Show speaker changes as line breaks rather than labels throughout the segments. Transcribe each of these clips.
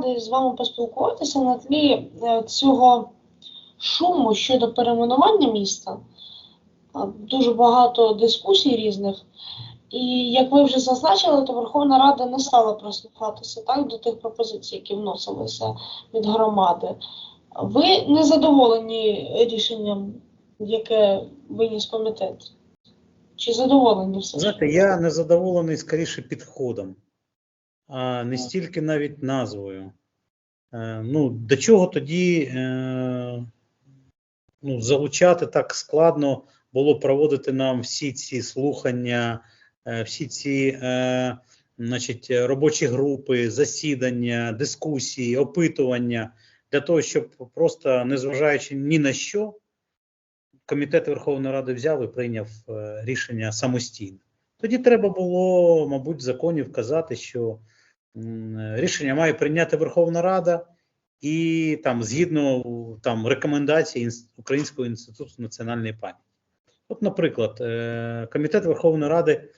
радий з вами поспілкуватися на тлі е, цього шуму щодо перейменування міста. Дуже багато дискусій різних. І як ви вже зазначили, то Верховна Рада не стала прислухатися так, до тих пропозицій, які вносилися від громади. Ви не задоволені рішенням, яке виніс комітет? Чи задоволені все?
Знаєте, я не задоволений скоріше підходом, а не стільки навіть назвою. Е, ну, до чого тоді е, ну, залучати так складно було проводити нам всі ці слухання, е, всі ці значить, робочі групи, засідання, дискусії, опитування для того, щоб просто, незважаючи ні на що, комітет Верховної Ради взяв і прийняв рішення самостійно. Тоді треба було, мабуть, в законі вказати, що рішення має прийняти Верховна Рада і там згідно там рекомендацій Українського інституту національної пам'яті. От, наприклад, е, комітет Верховної Ради.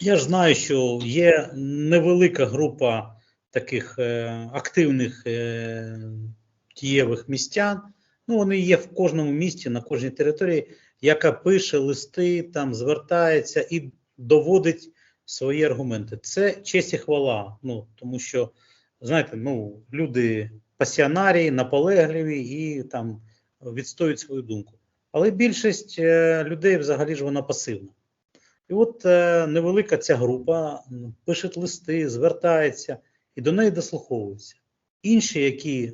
Я ж знаю, що є невелика група таких е, активних е, дієвих містян. Ну, вони є в кожному місті, на кожній території, яка пише листи, там звертається і доводить свої аргументи. Це честь і хвала. Ну тому що знаєте, ну люди пасіонарії, наполегливі і там відстоюють свою думку. Але більшість е, людей взагалі ж вона пасивна. І от е, невелика ця група пише листи, звертається і до неї дослуховуються. Інші, які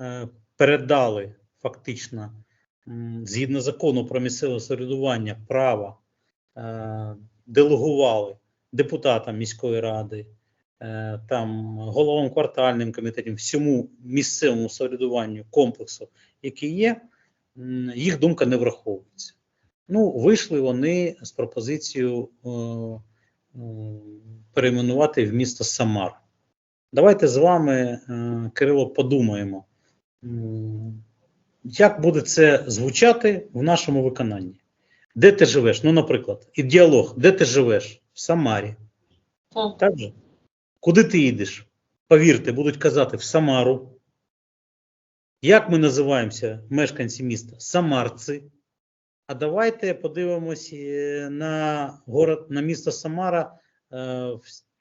е, передали фактично згідно закону про місцеве самоврядування право е, делегували депутатам міської ради, е, там головам квартальним комітетам, всьому місцевому самоврядуванню комплексу, який є, їх думка не враховується. Ну, вийшли вони з пропозицією е, е, перейменувати в місто Самар. Давайте з вами, Кирило, подумаємо, як буде це звучати в нашому виконанні. Де ти живеш? Ну, наприклад, і діалог, де ти живеш? В Самарі.
Так.
Так же? Куди ти їдеш? Повірте, будуть казати в Самару. Як ми називаємося, мешканці міста? Самарці. А давайте подивимось е, на город, на місто Самара е,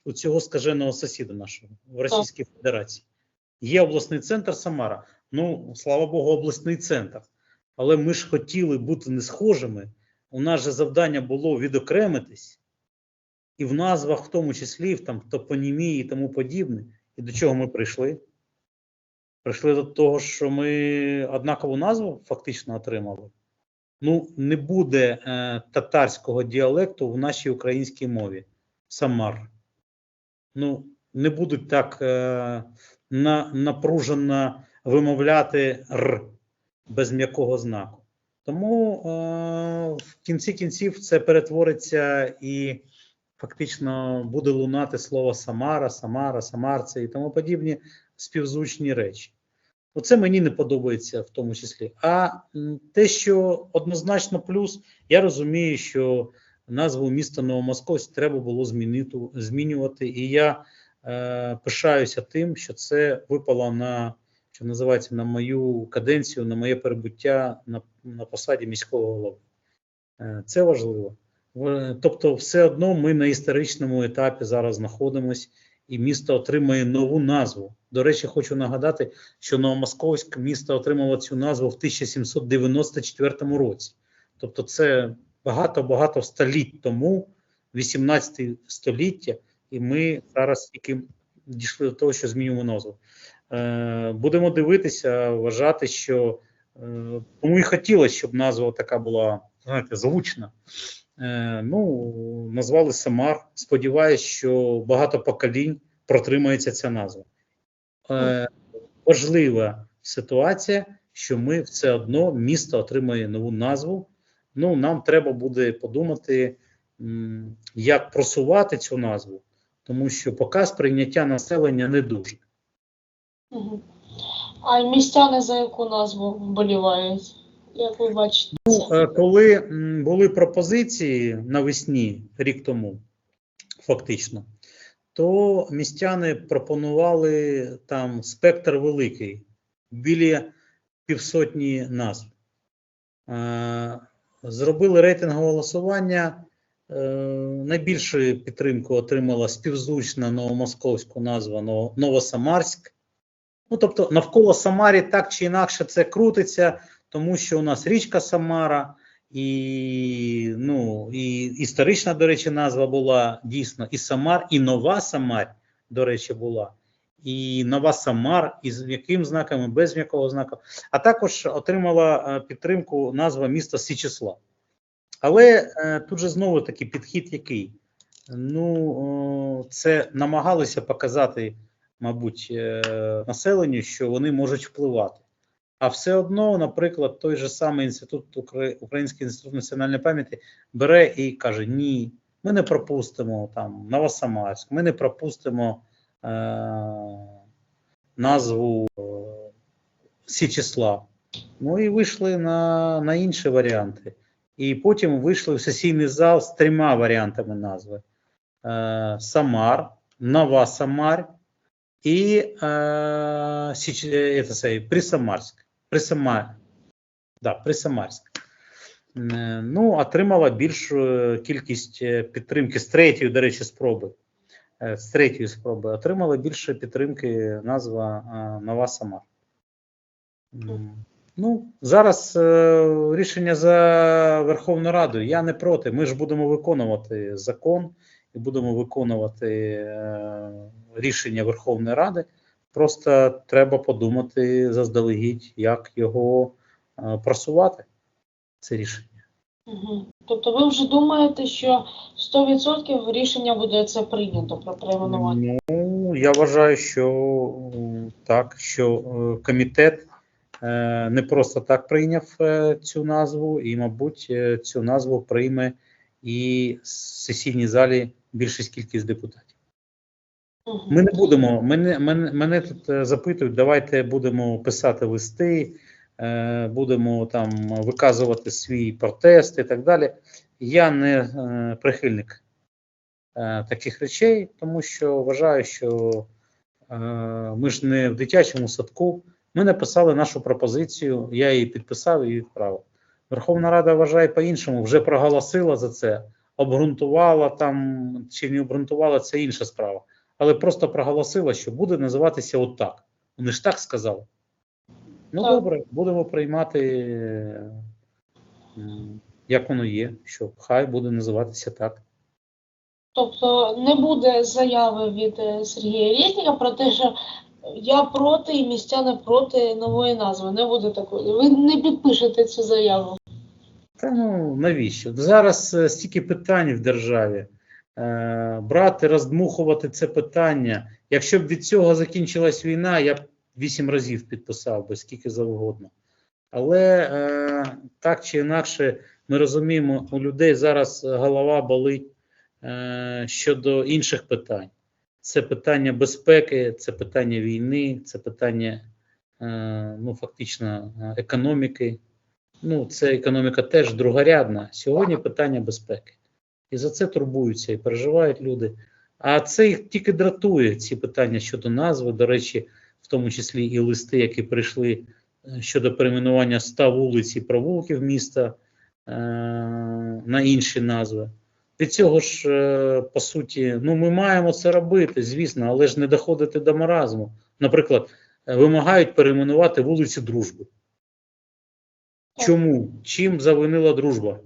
у цього скаженого сусіда нашого в Російській Федерації. Є обласний центр Самара. Ну, слава Богу, обласний центр. Але ми ж хотіли бути не схожими. У нас же завдання було відокремитись, і в назвах, в тому числі, в там топонімії і тому подібне. І до чого ми прийшли? Прийшли до того, що ми однакову назву фактично отримали. Ну, не буде е, татарського діалекту в нашій українській мові. Самар. Ну, не будуть так е, на, напружено вимовляти Р без м'якого знаку. Тому е, в кінці кінців це перетвориться і фактично буде лунати слово Самара, Самара, Самарце і тому подібні співзвучні речі. Оце мені не подобається в тому числі. А те, що однозначно плюс, я розумію, що назву міста Новомосковськ треба було змінити, змінювати. І я е, пишаюся тим, що це випало на що називається на мою каденцію, на моє перебуття на, на посаді міського голови. Е, Це важливо. Тобто, все одно ми на історичному етапі зараз знаходимось, і місто отримає нову назву. До речі, хочу нагадати, що Новомосковськ місто отримало цю назву в 1794 році. Тобто, це багато-багато століть тому, 18 століття, і ми зараз тільки дійшли до того, що змінюємо назву. Е, Будемо дивитися, вважати, що е, тому і хотілося, щоб назва така була, знаєте, звучна. Е, ну, назвали Самар. Сподіваюсь, що багато поколінь протримається ця назва. Е, важлива ситуація, що ми все одно місто отримає нову назву. Ну, нам треба буде подумати, як просувати цю назву, тому що поки сприйняття населення не дуже.
А містяни за яку назву вболівають? Як ви бачите?
Ну, коли були пропозиції навесні рік тому, фактично, то містяни пропонували там спектр великий, біля півсотні назв. Е, Зробили рейтингове голосування. Е, Найбільшу підтримку отримала співзвучна новомосковська назва Ново- Новосамарськ. Ну, тобто, навколо Самарі так чи інакше це крутиться, тому що у нас річка Самара, і, ну, і історична, до речі, назва була дійсно і Самар, і Нова Самар, до речі, була. І Нова Самар, із м'яким знаком, і без м'якого знаку. А також отримала е, підтримку назва міста Січислав. Але е, тут же знову таки підхід який? Ну, це намагалися показати, мабуть, е, населенню, що вони можуть впливати. А все одно, наприклад, той же самий інститут Український інститут національної пам'яті бере і каже: ні, ми не пропустимо там Новосамарськ, ми не пропустимо е, назву е, Січислав. Ну і вийшли на, на інші варіанти. І потім вийшли в сесійний зал з трьома варіантами назви: е, Самар, Нова Самар і е, Січ, е, це, Присамарськ. Присамар, да, Присамарськ. Ну, отримала більшу кількість е, підтримки з третьої, до речі, спроби. Е, З третьої спроби отримала більше підтримки назва е, Нова Самар. Ну, зараз е, рішення за Верховну Раду. Я не проти. Ми ж будемо виконувати закон і будемо виконувати е, рішення Верховної Ради. Просто треба подумати заздалегідь, як його е, просувати. Це рішення.
Угу. Тобто ви вже думаєте, що 100% рішення буде це прийнято про перейменування?
Ну, я вважаю, що так, що е, комітет е, не просто так прийняв цю назву, і, мабуть, цю назву прийме і в сесійній залі більшість кількість депутатів. Ми не будемо. Мене, мене, мене тут е, запитують, давайте будемо писати листи, е, будемо там виказувати свій протест і так далі. Я не е, прихильник е, таких речей, тому що вважаю, що е, ми ж не в дитячому садку. Ми написали нашу пропозицію, я її підписав і відправив. Верховна Рада вважає по-іншому, вже проголосила за це, обґрунтувала там чи не обґрунтувала, це інша справа. Але просто проголосила, що буде називатися отак. Вони ж так сказали. Ну,
Так.
добре, будемо приймати, е, як воно є, що хай буде називатися так.
Тобто не буде заяви від е, Сергія Рєзника про те, що я проти і містяни проти нової назви. Не буде такої. Ви не підпишете цю заяву.
Та ну навіщо? Зараз е, стільки питань в державі. Е, брати, роздмухувати це питання. Якщо б від цього закінчилась війна, я б вісім разів підписав би скільки завгодно. Але е, так чи інакше, ми розуміємо, у людей зараз голова болить е, щодо інших питань. Це питання безпеки, це питання війни, це питання е, ну, фактично економіки. Ну, це економіка теж другорядна. Сьогодні питання безпеки. І за це турбуються і переживають люди. А це їх тільки дратує, ці питання щодо назви. До речі, в тому числі і листи, які прийшли е, щодо перейменування 100 вулиць і провулків міста е, на інші назви. Від цього ж, е, по суті, ну ми маємо це робити, звісно, але ж не доходити до маразму. Наприклад, е, вимагають перейменувати вулицю Дружби. Чому? Чим завинила дружба?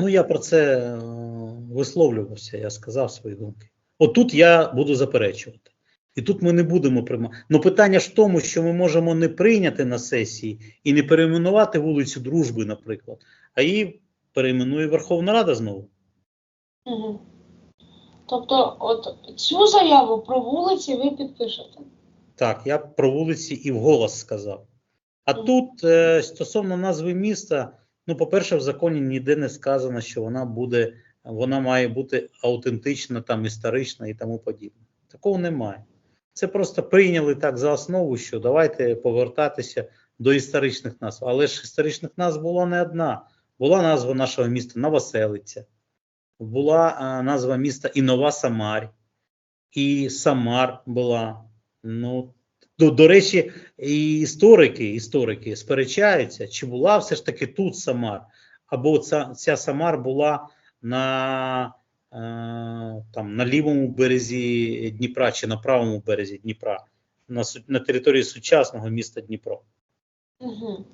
Ну, я про це е, висловлювався, я сказав свої думки. Отут я буду заперечувати. І тут ми не будемо приймати. Ну питання ж в тому, що ми можемо не прийняти на сесії і не перейменувати вулицю Дружби, наприклад, а її перейменує Верховна Рада знову.
Угу. Тобто, от цю заяву про вулиці ви підпишете.
Так, я про вулиці і вголос сказав. А тут е, стосовно назви міста, ну, по-перше, в законі ніде не сказано, що вона буде, вона має бути аутентична, там історична і тому подібне. Такого немає. Це просто прийняли так за основу, що давайте повертатися до історичних назв. Але ж історичних назв була не одна. Була назва нашого міста Новоселиця. була назва міста і Нова Самарь, і Самар була. Ну, до, до речі, і історики, історики сперечаються, чи була все ж таки тут Самар, або ця, ця Самар була на, е, там, на лівому березі Дніпра чи на правому березі Дніпра, на, на території сучасного міста Дніпро.
Угу.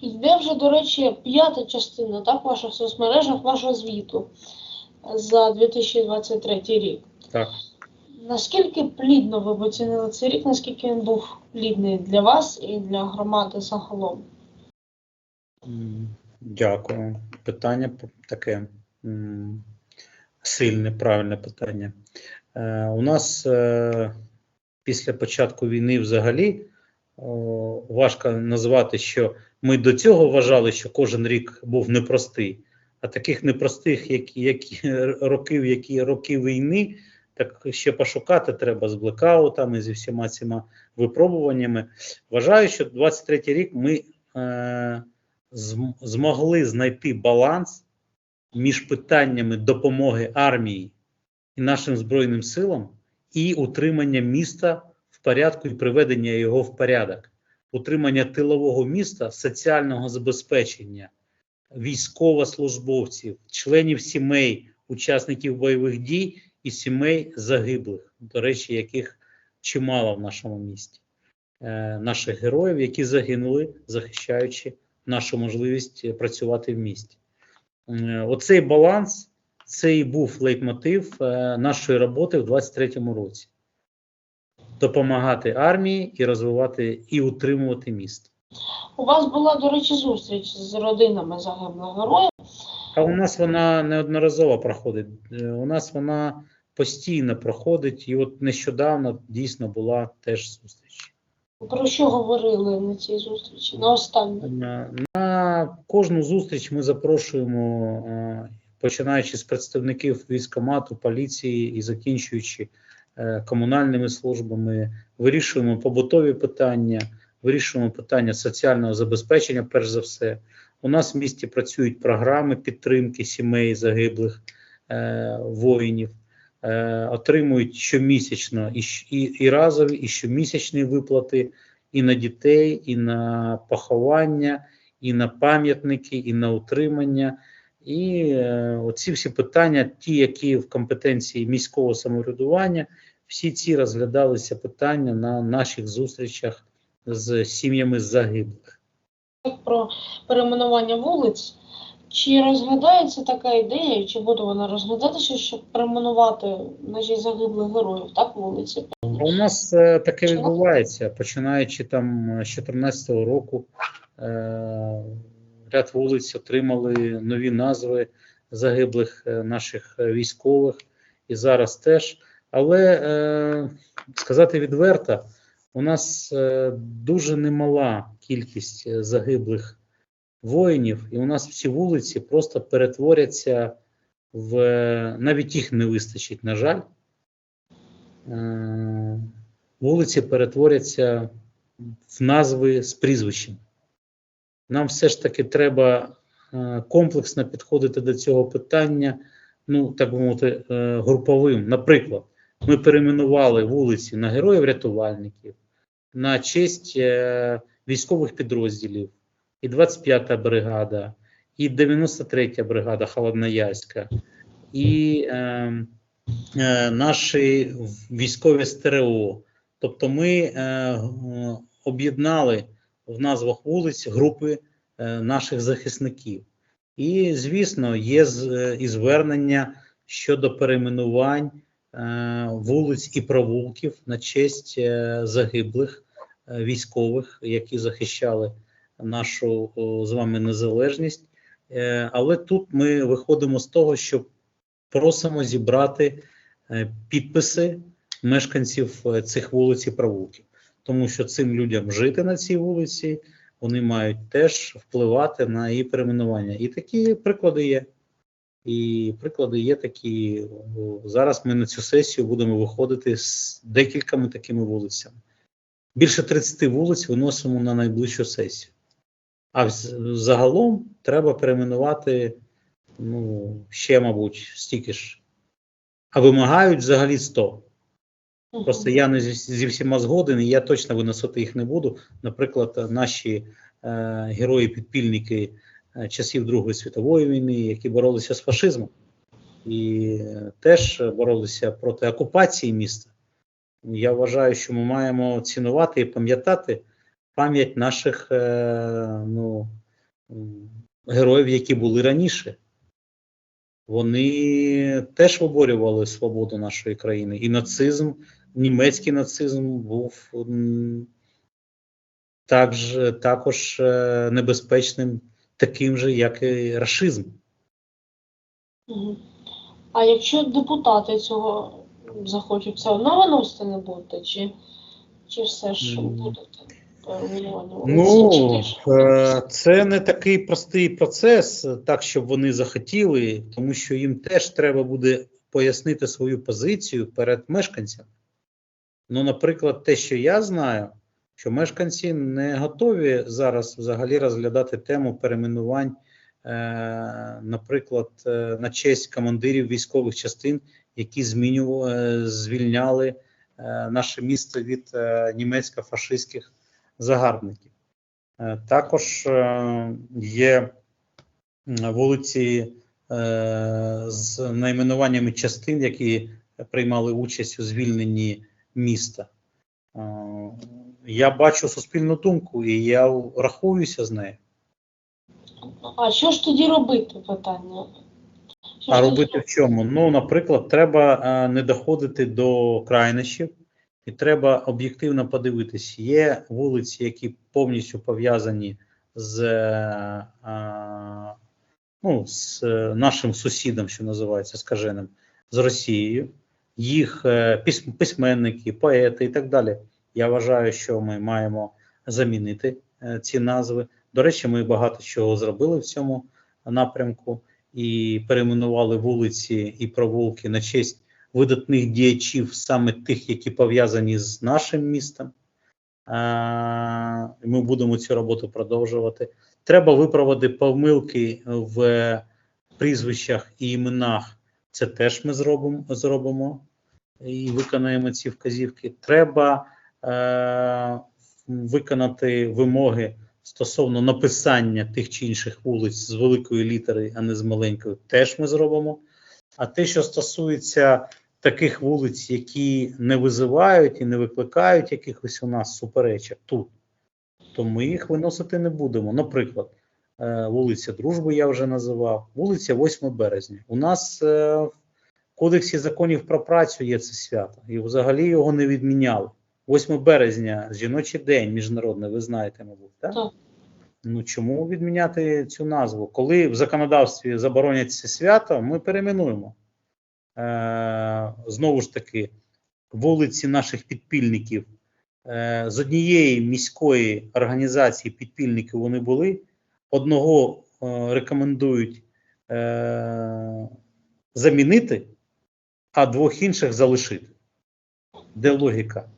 Йде вже, до речі, п'ята частина так, ваших соцмережах вашого звіту за 2023 рік.
Так.
Наскільки плідно ви оцінили цей рік, наскільки він був плідний для вас і для громади загалом?
Дякую. Питання таке сильне, правильне питання. Е, у нас е, після початку війни взагалі важко назвати, що ми до цього вважали, що кожен рік був непростий, а таких непростих, які, які років, які роки війни, так ще пошукати треба з блекаутами, зі всіма цими випробуваннями. Вважаю, що 23 рік ми е, змогли знайти баланс між питаннями допомоги армії і нашим Збройним силам і утримання міста в порядку і приведення його в порядок, утримання тилового міста, соціального забезпечення військовослужбовців, членів сімей, учасників бойових дій і сімей загиблих, до речі, яких чимало в нашому місті, е, наших героїв, які загинули, захищаючи нашу можливість е, працювати в місті. Е, Оцей баланс це і був лейтмотив е, нашої роботи в 23-му році. Допомагати армії і розвивати і утримувати місто.
У вас була, до речі, зустріч з родинами загиблих героїв.
А у нас вона неодноразово проходить. Е, У нас вона постійно проходить, і от нещодавно дійсно була теж зустріч.
Про що говорили на цій зустрічі? На останній?
На, на кожну зустріч ми запрошуємо, е, починаючи з представників військкомату, поліції і закінчуючи е, комунальними службами, вирішуємо побутові питання, вирішуємо питання соціального забезпечення, перш за все. У нас в місті працюють програми підтримки сімей загиблих е, воїнів, е, отримують щомісячно і, і, і разові, і щомісячні виплати і на дітей, і на поховання, і на пам'ятники, і на утримання. І е, оці всі питання, ті, які в компетенції міського самоврядування, всі ці розглядалися питання на наших зустрічах з сім'ями загиблих.
Про перейменування вулиць. Чи розглядається така ідея, чи буде вона розглядатися, щоб перейменувати наші загиблих героїв, так, вулиці?
У нас е, таке відбувається, починаючи там з 2014 року. Е, ряд вулиць отримали нові назви загиблих е, наших військових і зараз теж. Але сказати відверто, у нас дуже немала кількість загиблих воїнів, і у нас всі вулиці просто перетворяться в навіть їх не вистачить, на жаль. Е, вулиці перетворяться в назви з прізвищем. Нам все ж таки треба е, комплексно підходити до цього питання, ну, так би мовити, е, груповим. Наприклад, ми перейменували вулиці на героїв-рятувальників, на честь військових підрозділів, і 25-та бригада, і 93-я бригада Холодноярська, і е, е, наші військові СТРО. Тобто ми е, об'єднали в назвах вулиць групи е, наших захисників. І, звісно, є з- е, і звернення щодо перейменувань е, вулиць і провулків на честь е, загиблих е, військових, які захищали нашу з вами незалежність. Е, Але тут ми виходимо з того, що просимо зібрати е, підписи мешканців е, цих вулиць і провулків, тому що цим людям жити на цій вулиці, вони мають теж впливати на її перейменування. І такі приклади є. І приклади є такі. Зараз ми на цю сесію будемо виходити з декількома такими вулицями. Більше 30 вулиць виносимо на найближчу сесію. А загалом треба перейменувати ну, ще, мабуть, стільки ж. А вимагають взагалі 100. Просто я не зі, всіма згоден, і я точно виносити їх не буду. Наприклад, наші е, герої-підпільники е, часів Другої світової війни, які боролися з фашизмом, і е, теж боролися проти окупації міста. Я вважаю, що ми маємо цінувати і пам'ятати пам'ять наших е, ну, героїв, які були раніше. Вони теж виборювали свободу нашої країни. І нацизм, німецький нацизм був також, також е, небезпечним, таким же, як і рашизм.
А якщо депутати цього захочуть, все одно виносити не будете? Чи, чи все ж будете перейменування
Ну, е, це не такий простий процес, так щоб вони захотіли, тому що їм теж треба буде пояснити свою позицію перед мешканцями. Ну, наприклад, те, що я знаю, що мешканці не готові зараз взагалі розглядати тему перейменувань, е, наприклад, е, на честь командирів військових частин, які змінювали, звільняли наше місто від німецько-фашистських загарбників. Е, Також е, є вулиці е, з найменуваннями частин, які приймали участь у звільненні міста. Я бачу суспільну думку і я рахуюся з нею.
А що ж тоді робити питання? Що
А
ж тоді
робити в чому? Ну, наприклад, треба не доходити до крайнощів, і треба об'єктивно подивитись. Є вулиці, які повністю пов'язані з, е, ну, з е, нашим сусідом, що називається скаженим, з Росією. Їх е, письменники, поети і так далі. Я вважаю, що ми маємо замінити ці назви. До речі, ми багато чого зробили в цьому напрямку і перейменували вулиці і провулки на честь видатних діячів, саме тих, які пов'язані з нашим містом. Ми будемо цю роботу продовжувати. Треба виправити помилки в прізвищах і іменах. Це теж ми зробимо, зробимо і виконаємо ці вказівки. Треба е, виконати вимоги стосовно написання тих чи інших вулиць з великої літери, а не з маленької, теж ми зробимо. А те, що стосується таких вулиць, які не визивають і не викликають якихось у нас суперечок тут, то ми їх виносити не будемо. Наприклад, е, вулиця Дружби я вже називав, вулиця 8 березня. У нас е, в Кодексі законів про працю є це свято, і взагалі його не відміняли. 8 березня, жіночий день міжнародний, ви знаєте, мабуть, так?
Так.
Ну чому відміняти цю назву? Коли в законодавстві заборонять це свято, ми перейменуємо. Е, знову ж таки, вулиці наших підпільників е, з однієї міської організації підпільників вони були. Одного е, рекомендують замінити, а двох інших залишити. Де логіка?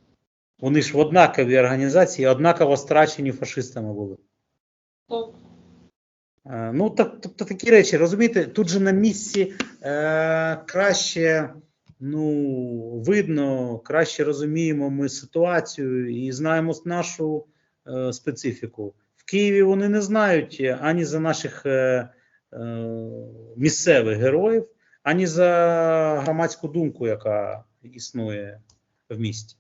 Вони ж в однаковій організації, однаково страчені фашистами були. Е, Ну, так, тобто такі речі, розумієте, тут же на місці е, краще ну, видно, краще розуміємо ми ситуацію і знаємо нашу е, специфіку. В Києві вони не знають ані за наших е, е, місцевих героїв, ані за громадську думку, яка існує в місті.